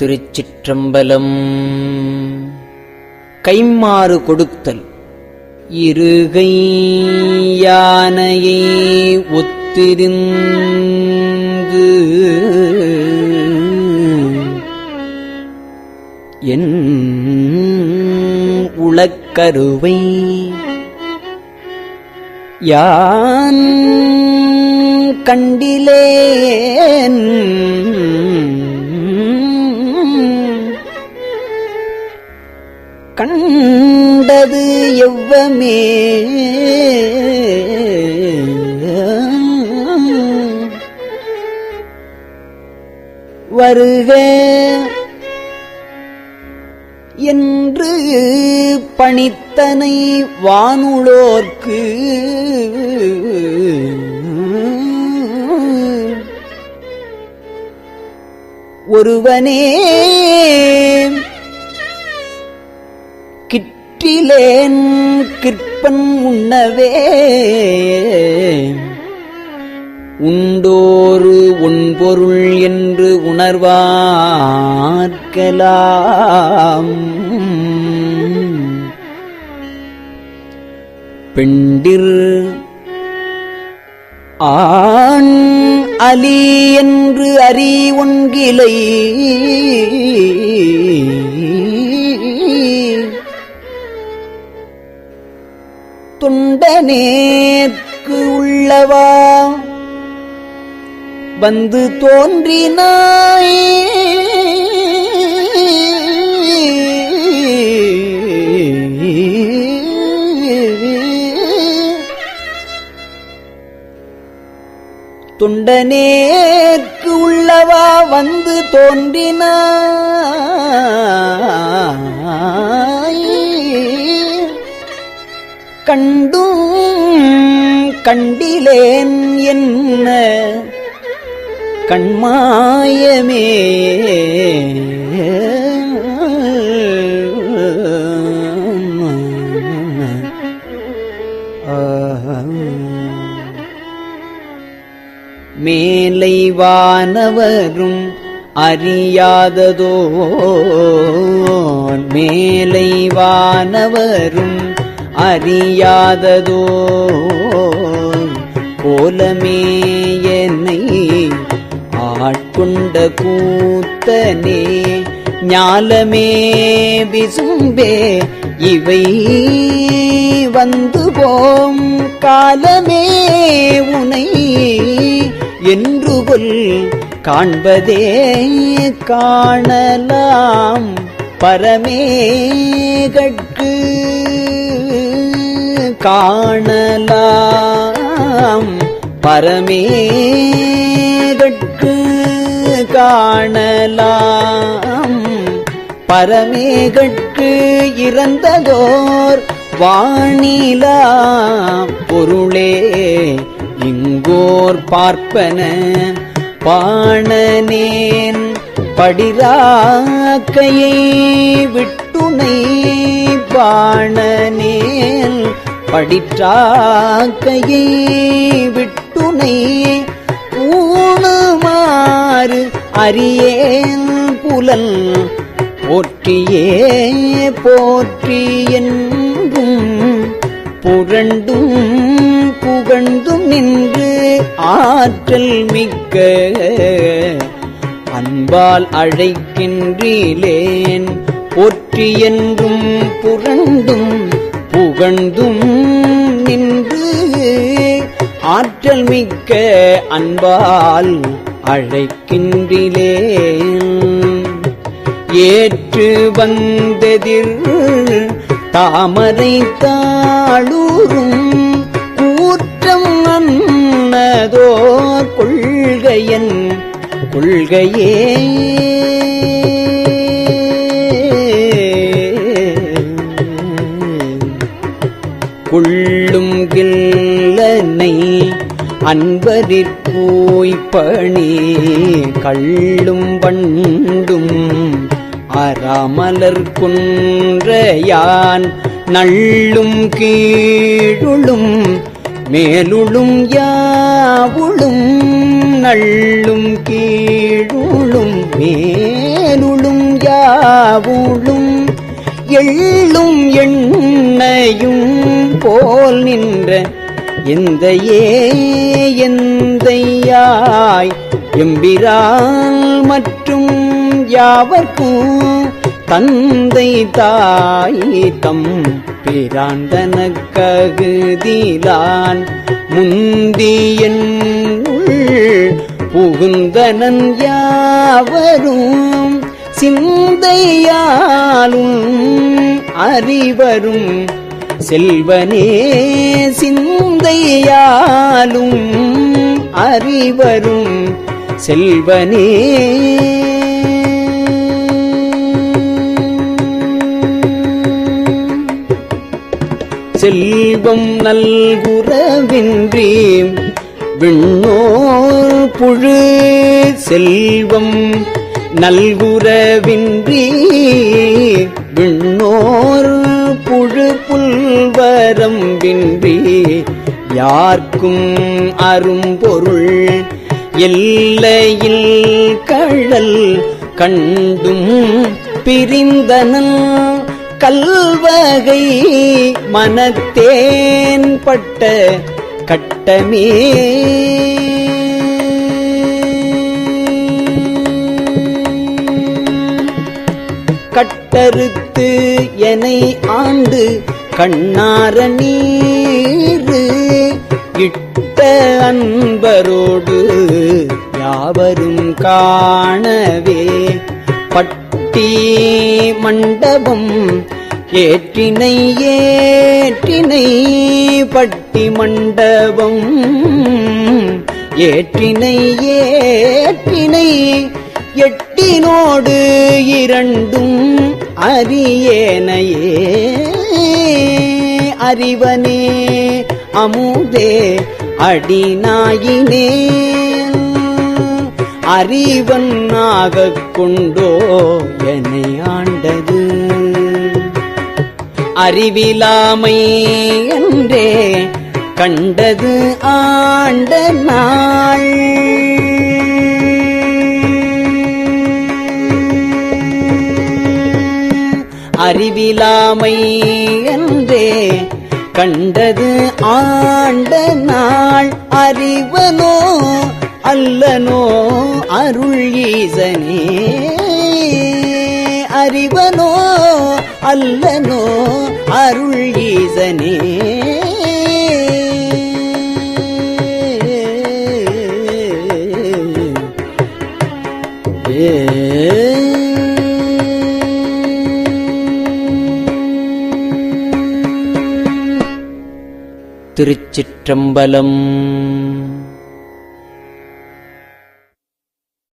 திருச்சிற்றம்பலம். கைமாறு கொடுத்தல். இருகை யானையை ஒத்திருந்து என் உளக்கருவை யான் கண்டிலேன் வருக என்று பணித்தனை வானுளோர்க்கு ஒருவனே கிற்றிலேன் கிற்பன் உண்ணவே உண்டோரு உண்பொருள் என்று உணர்வார்க்கலாம் பெண்டிர் ஆண் அலி என்று அறி ஒன்கிலை வந்து தோன்றினாய். தொண்டனேற்கு உள்ளவா வந்து தோன்றினாய். கண்டும் கண்டிலேன் என்ன கண்மாயமே. மேலை வானவரும் அறியாததோ மேலை வானவரும் அறியாததோ கோலமே கொண்ட கூத்தனே ஞாலமே விசும்பே இவை வந்து போம் காலமே உனை என்று கொல் காண்பதே காணலாம் பரமே பரமேகட்கு காணலாம் பரமே காணலாம். பரமேகட்கு இறந்ததோர் வாணிலா பொருளே இங்கோர் பார்ப்பன பாணனேன். படிராக்கையை விட்டுனை பாணனேன். படிற்றாக்கையை விட்டுனை ஊணுமாறு அரியேன் புலன் போற்றியே போற்றி என்றும் புரண்டும் புகழ்ந்தும் நின்று ஆற்றல் மிக்க அன்பால் அழைக்கின்றேன் போற்றி என்றும் புரண்டும் புகழ்ந்தும் நின்று ஆற்றல் மிக்க அன்பால் அழைக்கின்றிலேன் ஏற்று வந்ததில் தாமரை தாளூரும் கூற்றம் அன்னதோ கொள்கையன் கொள்கையே. கொள்ளும் கில்லனை அன்பரிற்போய் பணி கள்ளும் வண்டும் அறமலர் குன்றையான் நள்ளும் கீழுளும் மேலுளும் யாவுளும் நள்ளும் கீழுளும் மேலுளும் யாவுளும் எள்ளும் எண்ணையும் போல் நின்ற எந்தையே ஏந்தையாய் எம்பிரால் மற்றும் யாவர்க்கும் தந்தை தாய் தம் பிராந்தனக்ககுதிலான் முந்தியன் புகுந்தனன் யாவரும் சிந்தையாலும் அறிவரும் செல்வனே சிந்தையாலும் அறிவரும் செல்வனே. செல்வம் நல்குறவின்றி விண்ணோர் புழு செல்வம் நல்குறவின்றி. புல்வரம்பின்றி யார்க்கும் அரும்பொருள் எல்லையில் கழல் கண்டும் பிரிந்தனன் கல்வகை மனத்தேன் பட்ட கட்டமே. கட்டறுத்து எனை ஆண்டு கண்ணார நீரு இட்ட அன்பரோடு யாவரும் காணவே பட்டி மண்டபம் ஏற்றினை ஏற்றினை பட்டி மண்டபம் ஏற்றினை ஏற்றினை எட்டினோடு இரண்டும் அரியேனையே அறிவனே அமுதே அடிநாயினே. அறிவனாக கொண்டோ என்னை ஆண்டது. அறிவிலாமை என்றே கண்டது ஆண்ட நாள் அறிவிலாமை கண்டது ஆண்ட நாள் அறிவனோ அல்லனோ அருள் ஈசனே. அறிவனோ அல்லனோ அருள் ஈசனே. ஏ திருச்சிற்றம்பலம்.